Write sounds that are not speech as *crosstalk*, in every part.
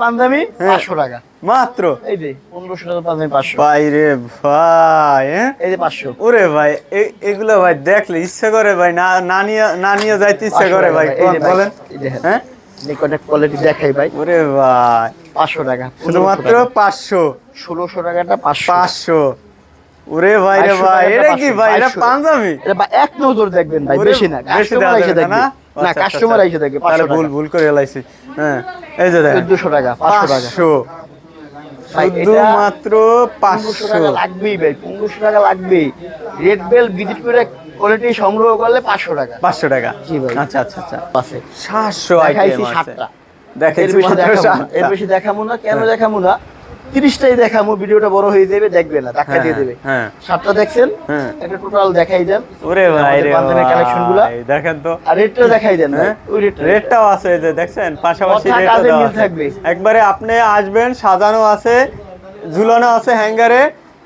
পাঞ্জাবি পাঁচশো টাকা। মাত্র? এই যে পনেরোশো টাকা পাঞ্জাবি পাঁচশো। ভাই রে ভাই হ্যাঁ? এই যে পাঁচশো। ওরে ভাই এগুলো ভাই দেখলে ইচ্ছা করে ভাই না না নিয়ে না নিয়ে যাইতে ইচ্ছা করে ভাই এই যে ভাই, বলেন? হ্যাঁ কোয়ালিটি দেখাই ভাই। ওরে ভাই পাঁচশো টাকা শুধুমাত্র পাঁচশো? ষোলোশো টাকাটা পাঁচশো। ওরে ভাই রে ভাই এটা কি 500, ভাই এটা পাঞ্জাবি? এক নজর দেখবেন ভাই বেশি না? না আচ্ছা, কাস্টমার আচ্ছা, এসে দেখবে তাহলে ভুল ভুল করে এলাইছি। হ্যাঁ এই যে দেখেন। চোদ্দশো টাকা পাঁচশো টাকা। পাঁচশো। ভাই, এটা শুধুমাত্র পনেরোশো পাঁচশো। টাকা লাগবেই ভাই পনেরোশো টাকা লাগবেই। রেড বেল ভিজিট করে কোয়ালিটি সংগ্রহ করলে পাঁচশো টাকা। পাঁচশো টাকা। জি ভাই। আচ্ছা আচ্ছা আচ্ছা। সাতশো দেখাইছি আইটেম আছে। দেখাইছি বেশি মাত্র দেখাবো না সাতটা। এর বেশি দেখাবো না কেন দেখাবো না? তিরিশটাই দেখাবো ভিডিওটা বড় হয়ে যাবে দেখবে না ধাক্কা দিয়ে দেবে। হ্যাঁ। সাতটা দেখছেন? হ্যাঁ। একটা টোটাল দেখাই দেন। ওরে ভাই রে collection গুলা। দেখেন তো। আর রেটটা দেখাই দেন হ্যাঁ? ওই রেটটা রেটটাও আছে এই যে দেখছেন? পাশাপাশি মিল থাকবে। একবারে আপনি আসবেন সাজানো আছে ঝুলানো আছে হ্যাঙ্গারে।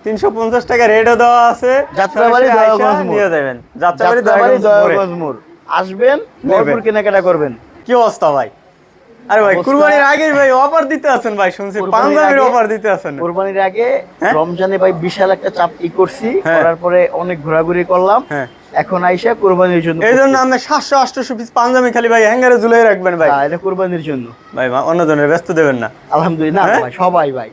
তিনশো পঞ্চাশ টাকা রেটও দেওয়া আছে। যাত্রাবাড়ি, দয়াগঞ্জ নিয়ে যাবেন। যাত্রাবাড়ি দয়াগঞ্জ আসবেন ভরপুর কেনাকাটা করবেন। কি অবস্থা ভাই? আরে ভাই কুরবানির আগে ভাই অফার দিতে আছেন ভাই শুনছি। পাঞ্জাবির অফার দিতে আছেন। কুরবানির আগে হ্যাঁ? রমজানে ভাই বিশাল একটা চাপ ই করছি। হ্যাঁ। করার পরে অনেক ঘোরাঘুরি করলাম। হ্যাঁ। এখন আইসা কুরবানির জন্য এই জন্য আমরা সাতশো আটশো পিস পাঞ্জাবি খালি ভাই হ্যাঙ্গারে ঝুলাই রাখবেন ভাই। এটা কুরবানির জন্য। ভাই অন্য জনের ব্যস্ত দেবেন না। আলহামদুলিল্লাহ? সবাই ভাই।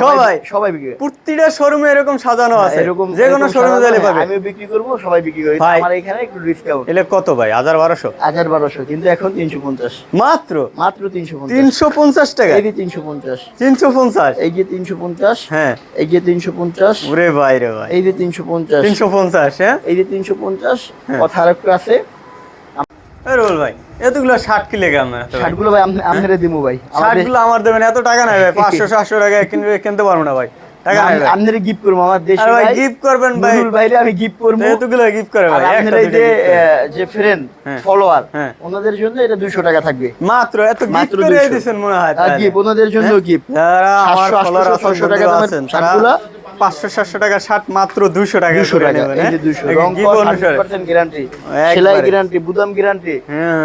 সবাই? সবাই বিক্রি করে। প্রতিটা শোরুমে এরকম সাজানো আছে। এরকম যে কোনো শোরুমে সাজানো পাবে আমিও বিক্রি করব সবাই বিক্রি করি। আমার এখানে একটু ডিসকাউন্ট এলে কত ভাই? হাজার বারোশো? হাজার বারোশো কিন্তু এখন তিনশো পঞ্চাশ। মাত্র? মাত্র তিনশো পঞ্চাশ। তিনশো পঞ্চাশ টাকা? এই যে তিনশো পঞ্চাশ। তিনশো পঞ্চাশ? এই যে তিনশো পঞ্চাশ। হ্যাঁ। এই যে তিনশো পঞ্চাশ। ওরে ভাই রে ভাই। এই যে তিনশো পঞ্চাশ। তিনশো পঞ্চাশ হ্যাঁ? এই যে তিনশো পঞ্চাশ। হ্যাঁ। কথা আর একটু আছে রোল ভাই। এতগুলো ষাট কিলে কেমন শার্টগুলো ভাই। আপনারে দিমু ভাই। ষাট আমার দেবেন এত টাকা নাই ভাই। *laughs* পাঁচশো সাতশো টাকা কিনবে কিনতে পারব না ভাই। টাকা গিফট করব আমার দেশে ভাই ভাই। গিফট করবেন ভাই। ভাইরে আমি গিফট করব। এতগুলো গিফট করে ভাই আপনার যে ফ্রেন্ড হ্যাঁ। ফলোয়ার হ্যাঁ। ওনাদের জন্য এটা দুশো টাকা থাকবে। মাত্র এত গিফট মাত্র করে দিয়েছেন মনে হয় আর গিফট ওনাদের জন্য? গিফট যারা আমার ফলোয়ার 800, আছেন 600 টাকা দামের আছেন শার্টগুলা? পাঁচশো সাতশো টাকা শার্ট মাত্র টাকা টাকা এই হ্যাঁ? যে রং কস গ্যারান্টি সেলাই গ্যারান্টি বুদাম গ্যারান্টি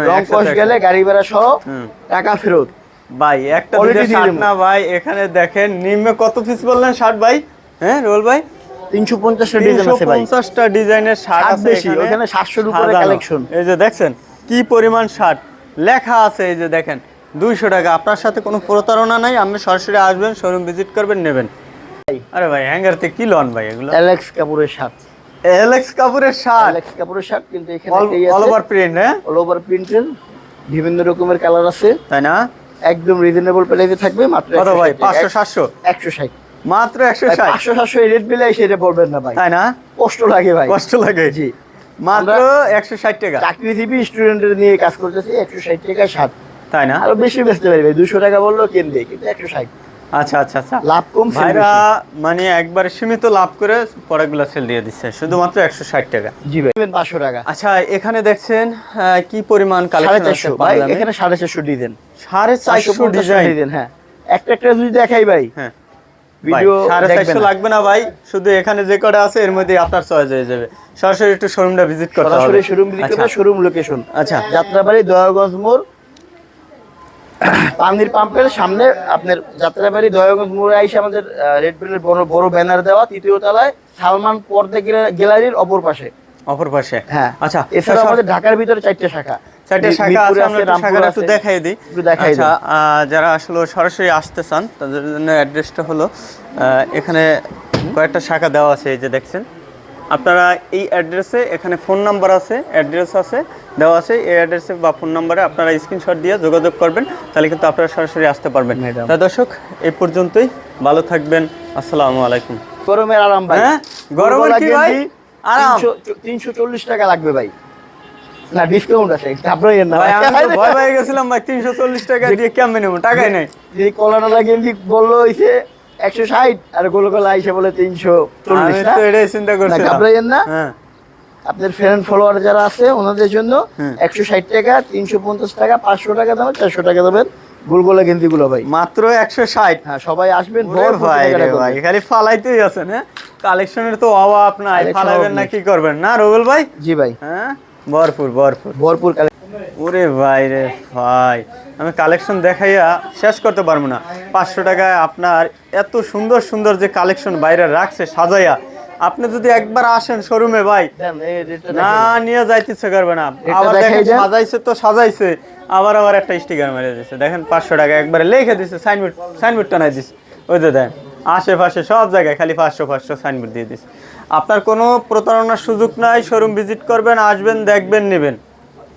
রং কস গেলে গাড়ি ভাড়া সহ টাকা ফেরত। ভাই একটা শার্ট না ভাই এখানে দেখেন নিম্নে কত পিস বললেন শার্ট ভাই? হ্যাঁ রোল ভাই? ডিজাইন আছে ভাই। ডিজাইনের শার্ট আছে বেশি, এখানে। 700 র উপরে সাজানো। এই যে দেখছেন কি পরিমাণ শার্ট। লেখা আছে এই যে দেখেন দুইশো টাকা। আপনার সাথে কোনো প্রতারণা নাই আপনি সরাসরি আসবেন শোরুম ভিজিট করবেন নেবেন। আরে ভাই হ্যাঙ্গার কি লন ভাই এগুলো? অ্যালেক্স কাপুরের শার্ট এলেক্স কাপুরের শার্ট অ্যালেক্স কাপুরের শার্ট কিন্তু এখানে অল ওভার প্রিন্ট হ্যাঁ? অল ওভার প্রিন্টের বিভিন্ন রকমের কালার আছে। তাই না? একদম রিজনেবল প্রাইসে থাকবে মাত্র কত ভাই? পাঁচশো সাতশো? একশো ষাট। মাত্র একশো ষাট? পাঁচশো সাতশো এই রেট বিলে সেটা বলবেন না ভাই। তাই না? কষ্ট লাগে ভাই। কষ্ট লাগে। জি। মাত্র আমরা- একশো ষাট টাকা। চাকরিজীবী স্টুডেন্টের নিয়ে কাজ করতেছি একশো ষাট টাকা ষাট। তাই না? আরও বেশি বেচতে পারি ভাই দুশো টাকা বললেও কিনবে কিন্তু একশো ষাট। আচ্ছা আচ্ছা আচ্ছা। লাভ কম ভাইরা মানে একবার সীমিত লাভ করে প্রোডাক্টগুলো সেল দিয়ে দিচ্ছে। শুধুমাত্র একশো ষাট টাকা। জি ভাই। পাঁচশো টাকা। আচ্ছা এখানে দেখছেন কি পরিমাণ সাড়ে কালেকশন আছে ভাই এখানে সাড়ে চারশো ডিজাইন সাড়ে চারশো ডিজাইন ডিজাইন হ্যাঁ। একটা একটা যদি দেখাই ভাই। হ্যাঁ। ভিডিও সাড়ে চারশো লাগবে না ভাই। শুধু এখানে যে কটা আছে এর মধ্যে আপনার চয়েস হয়ে যাবে। সরাসরি একটু শোরুমটা ভিজিট করতে হবে। সরাসরি শোরুম ভিজিট আচ্ছা, করবে শোরুম লোকেশন আচ্ছা। যাত্রাবাড়ি দয়াগঞ্জ মোড় পানির পাম্পের সামনে আপনার যাত্রাবাড়ি দয়াগঞ্জ মোড়ে আইসে আমাদের রেড বিলের বড় বড় ব্যানার দেওয়া তৃতীয় তলায় সালমান পর্দা গ্যালা- গ্যালারির অপর পাশে। অপর পাশে। হ্যাঁ আচ্ছা এছাড়া আমাদের ঢাকার ভিতরে চারটে শাখা। চারটে শাখা আছে আমরা শাখাটা একটু দেখাই দিই। আচ্ছা যারা আসলে সরাসরি আসতে চান তাদের জন্য অ্যাড্রেসটা হলো আহ, এখানে কয়েকটা শাখা দেওয়া আছে এই যে দেখছেন। আপনারা এই অ্যাড্রেসে এখানে ফোন নাম্বার আছে অ্যাড্রেস আছে দেওয়া আছে এই অ্যাড্রেসে বা ফোন নাম্বারে আপনারা স্ক্রিনশট দিয়ে যোগাযোগ করবেন তাহলে কিন্তু আপনারা সরাসরি আসতে পারবেন। তা দর্শক এই পর্যন্তই ভালো থাকবেন আসসালামু আলাইকুম। গরমের আরাম ভাই। হ্যাঁ? গরমের কি ভাই? আরাম। তিনশো চল্লিশ টাকা লাগবে ভাই। না ডিসকাউন্ট আছে ঘাবড়াইয়েন না ভাই আমি ভয় পেয়ে গেছিলাম ভাই তিনশো চল্লিশ টাকা দিয়ে কেমন নেব? টাকাই নাই। যে কলাটা গেঞ্জি বলল হইছে একশো ষাট আর গোল গোলা আইসে বলে তিনশো চল্লিশ এটাই চিন্তা না ঘাবড়াইয়েন না। হ্যাঁ। আপনার ফ্রেন্ড ফলোয়ার যারা আছে ওনাদের জন্য একশো ষাট টাকা তিনশো পঞ্চাশ টাকা পাঁচশো টাকা দাম চারশো টাকা দেবেন। গোলগোলা গেঞ্জি গুলো ভাই। মাত্র একশো ষাট। হ্যাঁ সবাই আসবেন ভরপুর ভাই। ভাই খালি ফালাইতেই আছেন হ্যাঁ? কালেকশনের তো অভাব নাই ফালাবেন না কি করবেন? না রবিল ভাই? জি ভাই। হ্যাঁ ভরপুর ভরপুর। ভরপুর ওরে ভাই রে ভাই। আমি কালেকশন দেখাইয়া শেষ করতে পারব না। পাঁচশো টাকায় আপনার এত সুন্দর সুন্দর যে কালেকশন বাইরে রাখছে সাজাইয়া। আপনি যদি একবার আসেন শোরুমে ভাই না নিয়ে যাইতে ইচ্ছে করবে না। আবার দেখেন সাজাইছে তো সাজাইছে আবার আবার একটা স্টিকার মেরে দিচ্ছে দেখেন পাঁচশো টাকা একবারে লিখে দিছে সাইনবোর্ড সাইনবোর্ড টানাই দিচ্ছে ওই তো দেন আশেপাশে সব জায়গায় খালি পাঁচশো পাঁচশো সাইনবোর্ড দিয়ে দিচ্ছে আপনার কোনো প্রতারণার সুযোগ নাই শোরুম ভিজিট করবেন আসবেন দেখবেন নেবেন।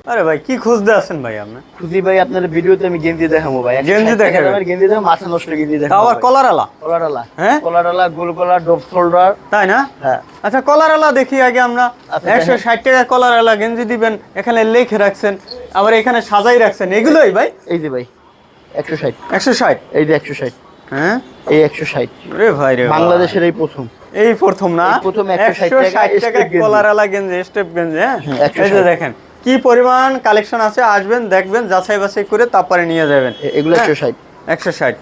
আরে ভাই কি খুঁজতে আছেন ভাই আপনি? খুশি ভাই আপনার ভিডিওতে আমি গেঞ্জি দেখাবো ভাই। গেঞ্জি দেখাবেন? গেঞ্জি দেখাবো মাথা নষ্ট গেঞ্জি দেখাবো আবার ভাই। কলার আলা? কলারালা হ্যাঁ? কলারালা গোল কলার ডপ শোল্ডার। তাই না? হ্যাঁ। আচ্ছা কলার আলা দেখি আগে আমরা। আচ্ছা, একশো ষাট টাকা কলারালা গেঞ্জি দিবেন এখানে লেখে রাখছেন আবার এখানে সাজাই রাখছেন। এগুলোই ভাই? এই যে ভাই একশো ষাট। একশো ষাট? এই যে একশো ষাট। হ্যাঁ? এই একশো ষাট। রে ভাই রে বাংলাদেশের এই প্রথম। এই প্রথম না? প্রথম 160 একশো ষাট টাকা step গেঞ্জি। কলার আলা গেঞ্জি স্টেপ গেঞ্জি হ্যাঁ? হুম, 160 এই যে দেখেন। কি পরিমাণ কালেকশন আছে আসবেন দেখবেন যাচাই বাছাই করে তারপরে নিয়ে যাবেন। এগুলো একশো ষাট। একশো ষাট।